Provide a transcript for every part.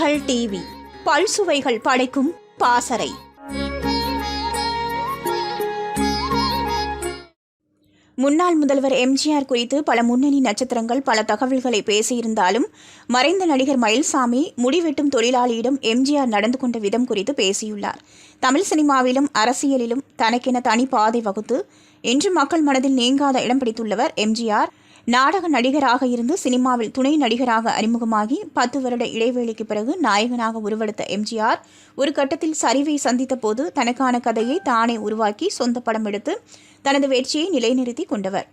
கள் டிவி பல்சுவைகள் படைக்கும் பாசறை. முன்னாள் முதல்வர் எம்ஜிஆர் குறித்து பல முன்னணி நட்சத்திரங்கள் பல தகவல்களை பேசியிருந்தாலும் மறைந்த நடிகர் மயில்சாமி முடிவெட்டும் தொழிலாளியிடம் எம்ஜிஆர் நடந்து கொண்ட விதம் குறித்து பேசியுள்ளார். தமிழ் சினிமாவிலும் அரசியலிலும் தனக்கென தனி பாதை வகுத்து இன்று மக்கள் மனதில் நீங்காத இடம் பிடித்துள்ளவர் எம்ஜிஆர். நாடக நடிகராக இருந்து சினிமாவில் துணை நடிகராக அறிமுகமாகி பத்து வருட இடைவேளைக்கு பிறகு நாயகனாக உருவெடுத்த எம்ஜிஆர் ஒரு கட்டத்தில் சரிவை சந்தித்த போது தனக்கான கதையை தானே உருவாக்கி சொந்த படம் எடுத்து தனது வெற்றியை நிலைநிறுத்தி கொண்டவர்.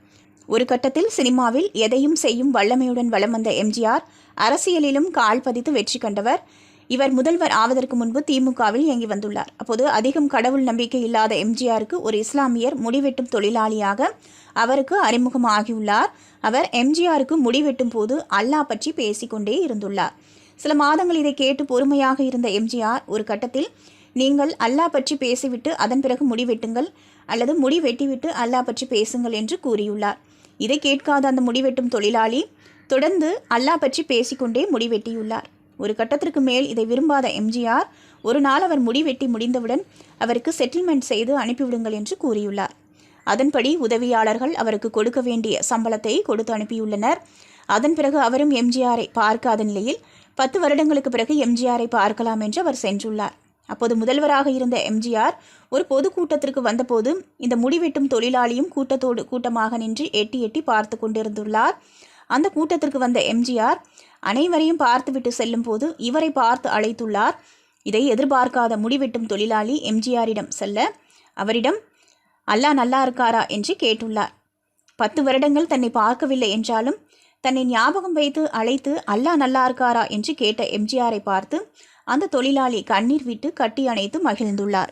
ஒரு கட்டத்தில் சினிமாவில் எதையும் செய்யும் வல்லமையுடன் வலம் வந்த எம்ஜிஆர் அரசியலிலும் கால் பதித்து வெற்றி கண்டவர். இவர் முதல்வர் ஆவதற்கு முன்பு திமுகவில் இயங்கி வந்துள்ளார். அப்போது அதிகம் கடவுள் நம்பிக்கை இல்லாத எம்ஜிஆருக்கு ஒரு இஸ்லாமியர் முடிவெட்டும் தொழிலாளியாக அவருக்கு அறிமுகமாகியுள்ளார். அவர் எம்ஜிஆருக்கு முடிவெட்டும் போது அல்லாஹ் பற்றி பேசிக்கொண்டே இருந்துள்ளார். சில மாதங்கள் இதை கேட்டு பொறுமையாக இருந்த எம்ஜிஆர் ஒரு கட்டத்தில் நீங்கள் அல்லாஹ் பற்றி பேசிவிட்டு அதன் பிறகு முடிவெட்டுங்கள் அல்லது முடி வெட்டிவிட்டு அல்லாஹ் பற்றி பேசுங்கள் என்று கூறியுள்ளார். இதை கேட்காத அந்த முடிவெட்டும் தொழிலாளி தொடர்ந்து அல்லாஹ் பற்றி பேசிக்கொண்டே முடிவெட்டியுள்ளார். ஒரு கட்டத்திற்கு மேல் இதை விரும்பாத எம்ஜிஆர் ஒரு நாள் அவர் முடிவெட்டி முடிந்தவுடன் அவருக்கு செட்டில்மெண்ட் செய்து அனுப்பிவிடுங்கள் என்று கூறியுள்ளார். அதன்படி உதவியாளர்கள் அவருக்கு கொடுக்க வேண்டிய சம்பளத்தை கொடுத்து அனுப்பியுள்ளனர். அதன் பிறகு அவரும் எம்ஜிஆரை பார்க்காத நிலையில் பத்து வருடங்களுக்கு பிறகு எம்ஜிஆரை பார்க்கலாம் என்று அவர் சென்றுள்ளார். அப்போது முதல்வராக இருந்த எம்ஜிஆர் ஒரு பொதுக்கூட்டத்திற்கு வந்தபோது இந்த முடிவெட்டும் தொழிலாளியும் கூட்டத்தோடு கூட்டமாக நின்று எட்டி எட்டி பார்த்து கொண்டிருந்துள்ளார். அந்த கூட்டத்திற்கு வந்த எம்ஜிஆர் அனைவரையும் பார்த்துவிட்டு செல்லும் போது இவரை பார்த்து அழைத்துள்ளார். இதை எதிர்பார்க்காத முடிவெட்டும் தொழிலாளி எம்ஜிஆரிடம் செல்ல அவரிடம் அல்லாஹ் நல்லா இருக்காரா? என்று கேட்டுள்ளார். பத்து வருடங்கள் தன்னை பார்க்கவில்லை என்றாலும் தன்னை ஞாபகம் வைத்து அழைத்து அல்லா நல்லா இருக்காரா? என்று கேட்ட எம்ஜிஆரை பார்த்து அந்த தொழிலாளி கண்ணீர் விட்டு கட்டி அணைத்து மகிழ்ந்துள்ளார்.